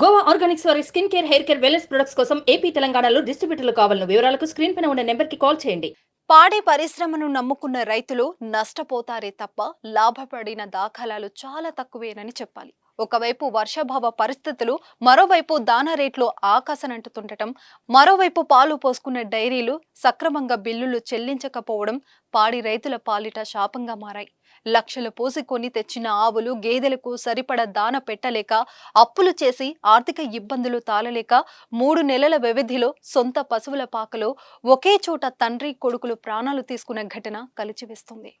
Goa organics వారి skin care hair care wellness products కోసం AP తెలంగాణలో డిస్ట్రిబ్యూటర్లు కావాలను వివరాలకు స్క్రీన్ పైన ఉన్న నెంబర్కి కాల్ చేయండి. పాడి పరిశ్రమను నమ్ముకున్న రైతులు నష్టపోతారే తప్ప లాభపడిన దాఖలాలు చాలా తక్కువేనని చెప్పాలి. ఒకవైపు వర్షాభావ పరిస్థితులు మరోవైపు దానా రేట్లు ఆకాశనంటుతుండటం మరోవైపు పాలు పోసుకున్న డైరీలు సక్రమంగా బిల్లులు చెల్లించకపోవడం పాడి రైతుల పాలిట శాపంగా మారాయి. లక్షలు పోసి కొని తెచ్చిన ఆవులు గేదెలకు సరిపడ దాన పెట్టలేక అప్పులు చేసి ఆర్థిక ఇబ్బందులు తాళలేక మూడు నెలల వ్యవధిలో సొంత పశువుల పాకలో ఒకే చోట తండ్రి కొడుకులు ప్రాణాలు తీసుకున్న ఘటన కలిచివేస్తుంది.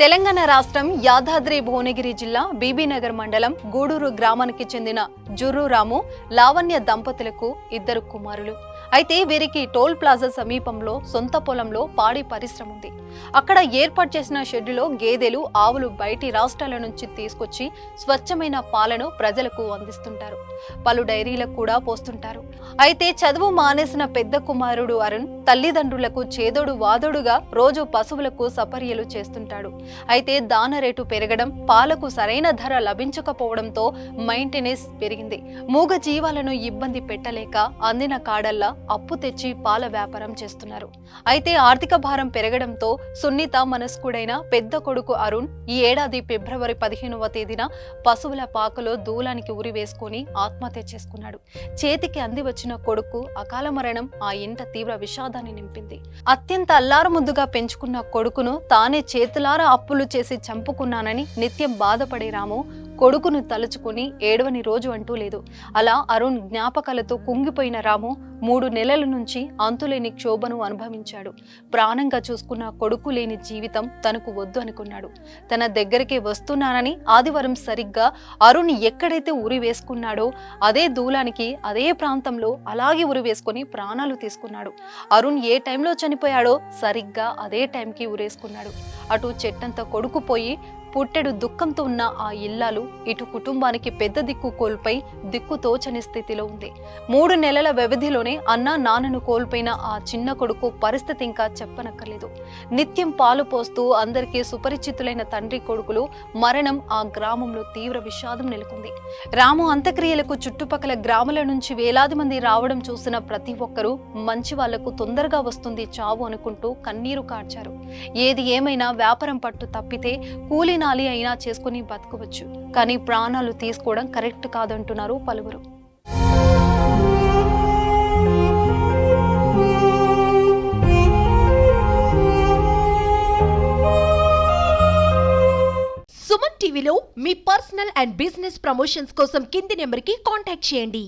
తెలంగాణ రాష్ట్రం యాదాద్రి భువనగిరి జిల్లా బీబీనగర్ మండలం గూడూరు గ్రామానికి చెందిన జుర్రు రాము లావణ్య దంపతులకు ఇద్దరు కుమారులు. అయితే వీరికి టోల్ ప్లాజా సమీపంలో సొంత పొలంలో పాడి పరిశ్రమ ఉంది. అక్కడ ఏర్పాటు చేసిన షెడ్డులో గేదెలు ఆవులు బయటి రాష్ట్రాల నుంచి తీసుకొచ్చి స్వచ్ఛమైన పాలను ప్రజలకు అందిస్తుంటారు. పలు డైరీలకు కూడా పోస్తుంటారు. అయితే చదువు మానేసిన పెద్ద కుమారుడు అరుణ్ తల్లిదండ్రులకు చేదోడు వాదోడుగా రోజు పశువులకు సపర్యలు చేస్తుంటాడు. అయితే దాన రేటు పెరగడం పాలకు సరైన ధర లభించకపోవడంతో మెయింటెనెన్స్ పెరిగింది. మూగ జీవాలను ఇబ్బంది పెట్టలేక అందిన కాడల్లా అప్పు తెచ్చి పాల వ్యాపారం చేస్తున్నారు. అయితే ఆర్థిక భారం పెరగడంతో సున్నిత మనస్కుడైన పెద్ద కొడుకు అరుణ్ ఈ ఏడాది ఫిబ్రవరి పదిహేనవ తేదీన పశువుల పాకలో దూలానికి ఉరి వేసుకొని ఆత్మహత్య చేసుకున్నాడు. చేతికి అంది వచ్చిన కొడుకు అకాల మరణం ఆ ఇంట తీవ్ర విషాదాన్ని నింపింది. అత్యంత అల్లారముద్దుగా పెంచుకున్న కొడుకును తానే చేతులారా అప్పులు చేసి చంపుకున్నానని నిత్యం బాధపడే రాము కొడుకును తలుచుకుని ఏడవని రోజు అంటూ లేదు. అలా అరుణ్ జ్ఞాపకాలతో కుంగిపోయిన రాము మూడు నెలల నుంచి అంతులేని క్షోభను అనుభవించాడు. ప్రాణంగా చూసుకున్న కొడుకు లేని జీవితం తనకు వద్దు అనుకున్నాడు. తన దగ్గరికి వస్తున్నానని ఆదివారం సరిగ్గా అరుణ్ ఎక్కడైతే ఉరి వేసుకున్నాడో అదే దూలానికి అదే ప్రాంతంలో అలాగే ఉరి వేసుకొని ప్రాణాలు తీసుకున్నాడు. అరుణ్ ఏ టైంలో చనిపోయాడో సరిగ్గా అదే టైంకి ఉరేసుకున్నాడు. అటు చెట్టంత కొడుకు పోయి పుట్టెడు దుఃఖంతో ఉన్న ఆ ఇల్లాలు ఇటు కుటుంబానికి పెద్ద దిక్కు కోల్పోయి దిక్కు తోచని స్థితిలో ఉంది. మూడు నెలల వ్యవధిలోనే అన్న నాన్నను కోల్పోయిన ఆ చిన్న కొడుకు పరిస్థితి ఇంకా చెప్పనక్కర్లేదు. నిత్యం పాలు పోస్తూ అందరికీ సుపరిచితులైన తండ్రి కొడుకులు మరణం ఆ గ్రామంలో తీవ్ర విషాదం నెలకొంది. రాము అంత్యక్రియలకు చుట్టుపక్కల గ్రామాల నుంచి వేలాది మంది రావడం చూసిన ప్రతి ఒక్కరూ మంచి వాళ్ళకు తొందరగా వస్తుంది చావు అనుకుంటూ కన్నీరు కార్చారు. ఏది ఏమైనా వ్యాపారం పట్టు తప్పితే కూలిన నాలి అయినా చేసుకుని బతకవచ్చు. కానీ ప్రాణాలు తీసుకోవడం కరెక్ట్ కాదంటున్నారు పలువురు. సుమన్ టీవీలో మీ పర్సనల్ అండ్ బిజినెస్ ప్రమోషన్స్ కోసం కింది నెంబర్కి కాంటాక్ట్ చేయండి.